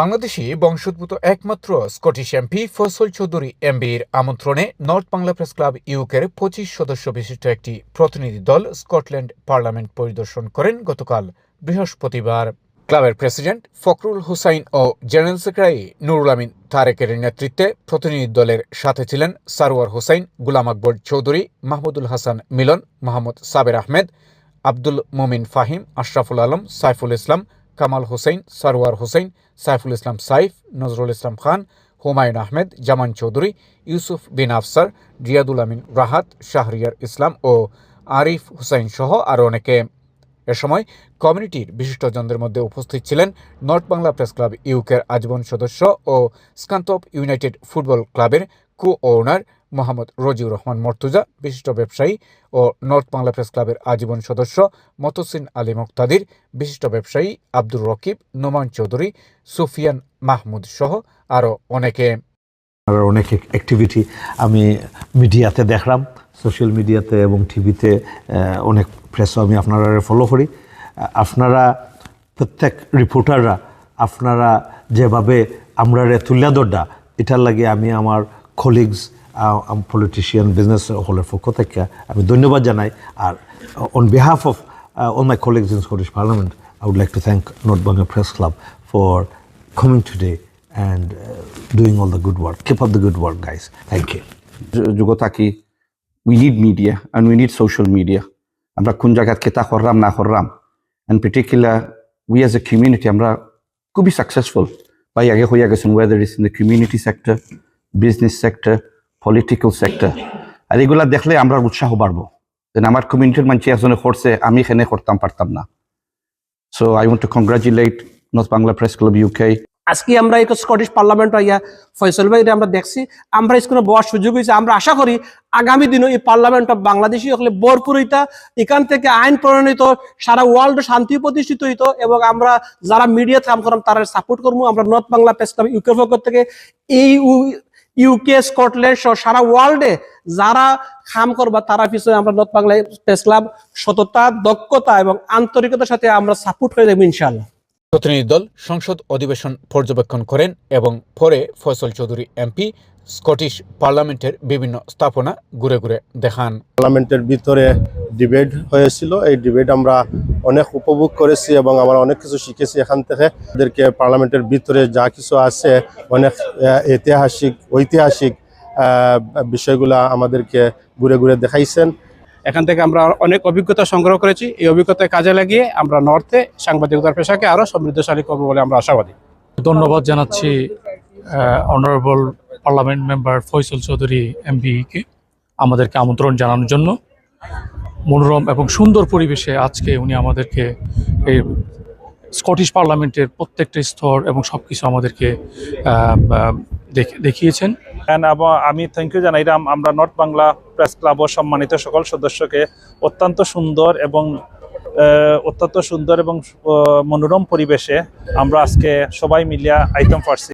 বাংলাদেশি বংশোদ্ভূত একমাত্র Scottish MP ফসল চৌধুরী এমবির আমন্ত্রণে নর্থ বাংলা প্রেস ক্লাব ইউকের পঁচিশ সদস্য বিশিষ্ট একটি প্রতিনিধি দল স্কটল্যান্ড পার্লামেন্ট পরিদর্শন করেন গতকাল বৃহস্পতিবার। ক্লাবের প্রেসিডেন্ট ফখরুল হুসাইন ও জেনারেল সেক্রেটারি নুরুল আমিন তারেকের নেতৃত্বে প্রতিনিধি দলের সাথে ছিলেন সারোয়ার হোসাইন, গুলাম আকবর চৌধুরী, মাহমুদুল হাসান মিলন মাহমুদ সাবের আহমেদ, আব্দুল মোমিন ফাহিম, আশরাফুল আলম, সাইফুল ইসলাম কামাল হোসেন, সারোয়ার হোসেন, সাইফুল ইসলাম সাইফ, নজরুল ইসলাম খান, হুমায়ুন আহমেদ, জামান চৌধুরী, ইউসুফ বিন আফসার রিয়াদুল আমিন রাহাত, শাহরিয়ার ইসলাম ও আরিফ হুসাইন সহ আরও অনেকে। এ সময় কমিউনিটির বিশিষ্টজনদের মধ্যে উপস্থিত ছিলেন নর্থ বাংলা প্রেস ক্লাব ইউকের আজীবন সদস্য ও স্কান্তপ ইউনাইটেড ফুটবল ক্লাবের কো ওনার মোহাম্মদ রজিউর রহমান মর্তুজা, বিশিষ্ট ব্যবসায়ী ও নর্থ বাংলা প্রেস ক্লাবের আজীবন সদস্য মতসিন আলী মুক্তাদির, বিশিষ্ট ব্যবসায়ী আব্দুর রকিব, নোমান চৌধুরী, সুফিয়ান মাহমুদ সহ আরও অনেকে। আর অনেক অ্যাক্টিভিটি আমি মিডিয়াতে দেখলাম সোশ্যাল মিডিয়াতে এবং টিভিতে অনেক প্রেসও আমি আপনারা ফলো করি। আপনারা, প্রত্যেক রিপোর্টাররা আপনারা যেভাবে আমরা তুলিয়া দরডা এটার লাগে আমি আমার কলিগস পলিটিশিয়ান বিজনেস হলের পক্ষ থেকে আমি ধন্যবাদ জানাই। আর on behalf of all my colleagues in Scottish parliament I would like to thank North Bangla press club for coming today and uh, doing all the good work. Keep up the good work, guys. Thank you. যুগতাকি we need media and we need social media আমরা কোন জায়গায় কেতা করলাম না করলাম and particular we as a community আমরা খুবই successful ভাই আগে হইয়া গেছেন whether is in the community sector business sector political sector আর এগুলা দেখলে আমরা উৎসাহ বাড়বো। যেন আমার কমিউনিটির মানুষ একজনে করছে আমি এখানে করতাম পারতাম না। So I want to congratulate North Bangla press club UK আজকে আমরা এই স্কটিশ পার্লামেন্ট ইয়া ফয়সল ভাই আমরা দেখছি। আমরা স্কুলে বসার সুযোগ হয়েছে। আমরা আশা করি আগামী দিনে এই পার্লামেন্ট অফ বাংলাদেশি হলে ভরপুর হইতা এখান থেকে আইন প্রণয়িত, সারা ওয়ার্ল্ড শান্তি প্রতিষ্ঠিত হইত এবং আমরা যারা মিডিয়া কাম করাম তারা সাপোর্ট করব আমরা নর্থ বাংলা প্রেস ক্লাব ইউকের পক্ষ থেকে এই ইউকে স্কটল্যান্ড সহ সারা ওয়ার্ল্ডে যারা কাম করবা, তারা পিছনে আমরা নর্থ বাংলা প্রেস ক্লাব সততা, দক্ষতা এবং আন্তরিকতার সাথে আমরা সাপোর্ট করে দেবো ইনশাআল্লাহ। প্রতিনিধি দল সংসদ অধিবেশন পর্যবেক্ষণ করেন এবং পরে ফয়সল চৌধুরী এমপি স্কটিশ পার্লামেন্টের বিভিন্ন স্থাপনা ঘুরে ঘুরে দেখান। পার্লামেন্টের ভিতরে ডিবেট হয়েছিল। এই ডিবেট আমরা অনেক উপভোগ করেছি এবং আমরা অনেক কিছু শিখেছি এখান থেকে। ওদেরকে পার্লামেন্টের ভিতরে যা কিছু আছে, অনেক ঐতিহাসিক ঐতিহাসিক বিষয়গুলা আমাদেরকে ঘুরে ঘুরে দেখাইছেন। এখান থেকে আমরা অনেক অভিজ্ঞতা সংগ্রহ করেছি। এই অভিজ্ঞতা কাজে লাগিয়ে আমরা নর্থে সাংবাদিকতার পেশাকে আরও সমৃদ্ধশালী করব বলে আমরা আশাবাদী। ধন্যবাদ জানাচ্ছি honourable parliament member Faisal Chowdhury এমপিকে আমাদেরকে আমন্ত্রণ জানানোর জন্য। মনোরম এবং সুন্দর পরিবেশে আজকে উনি আমাদেরকে এই স্কটিশ পার্লামেন্টের প্রত্যেকটা স্তর এবং সব কিছু আমাদেরকে দেখিয়েছেন? আমি থ্যাংক ইউ জানাই আমরা নর্থ বাংলা প্রেস ক্লাব ও সম্মানিত সকল সদস্যকে অত্যন্ত সুন্দর এবং অত্যন্ত সুন্দর এবং মনোরম পরিবেশে আমরা আজকে সবাই মিলিয়া আইটেম পারছি